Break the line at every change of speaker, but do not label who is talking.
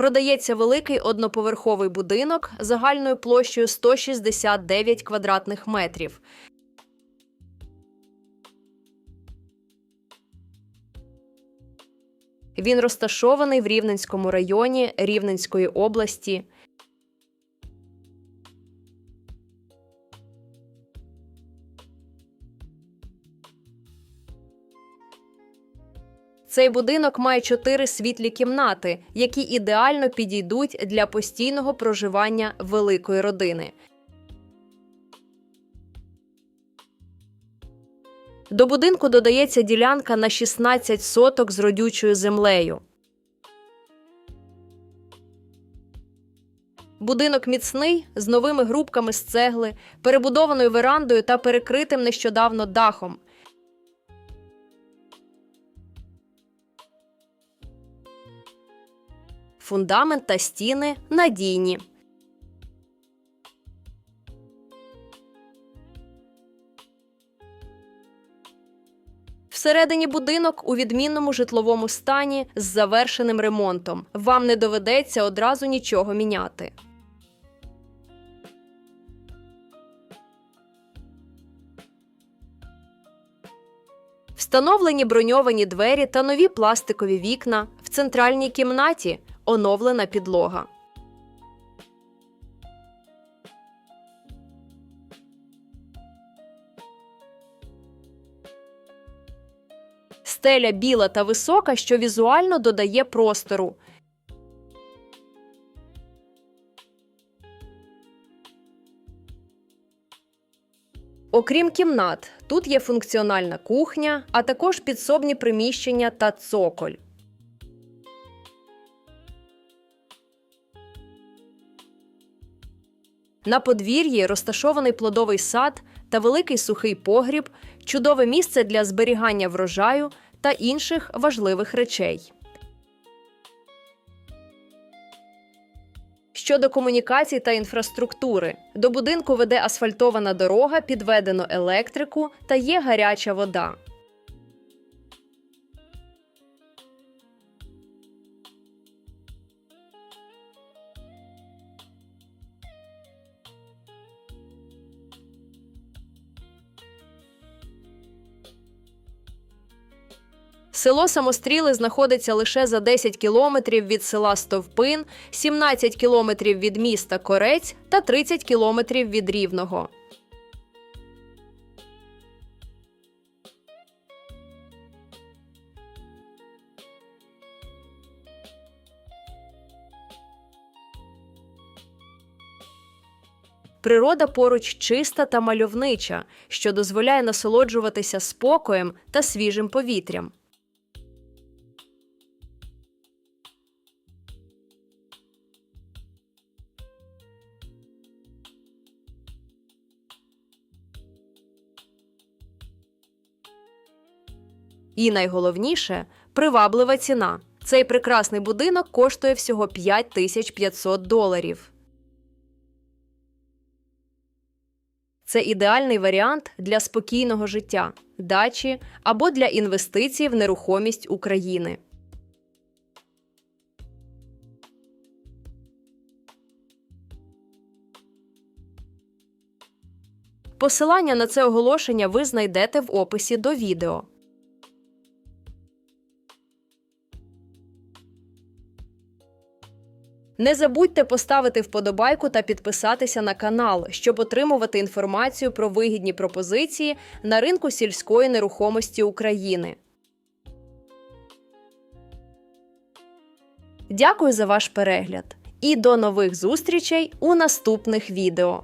продається великий одноповерховий будинок загальною площею 169 квадратних метрів. Він розташований в Рівненському районі Рівненської області. Цей будинок має чотири світлі кімнати, які ідеально підійдуть для постійного проживання великої родини. До будинку додається ділянка на 16 соток з родючою землею. Будинок міцний з новими грубками з цегли, перебудованою верандою та перекритим нещодавно дахом. Фундамент та стіни надійні. Всередині будинок у відмінному житловому стані з завершеним ремонтом. Вам не доведеться одразу нічого міняти. Встановлені броньовані двері та нові пластикові вікна. В центральній кімнаті оновлена підлога. Стеля біла та висока, що візуально додає простору. Окрім кімнат, тут є функціональна кухня, а також підсобні приміщення та цоколь. На подвір'ї розташований плодовий сад та великий сухий погріб, чудове місце для зберігання врожаю та інших важливих речей. Щодо комунікацій та інфраструктури, до будинку веде асфальтована дорога, підведено електрику та є гаряча вода. Село Самостріли знаходиться лише за 10 кілометрів від села Стовпин, 17 кілометрів від міста Корець та 30 кілометрів від Рівного. Природа поруч чиста та мальовнича, що дозволяє насолоджуватися спокоєм та свіжим повітрям. І найголовніше приваблива ціна. Цей прекрасний будинок коштує всього 5500 доларів. Це ідеальний варіант для спокійного життя, дачі або для інвестицій в нерухомість України. Посилання на це оголошення ви знайдете в описі до відео. Не забудьте поставити вподобайку та підписатися на канал, щоб отримувати інформацію про вигідні пропозиції на ринку сільської нерухомості України. Дякую за ваш перегляд і до нових зустрічей у наступних відео.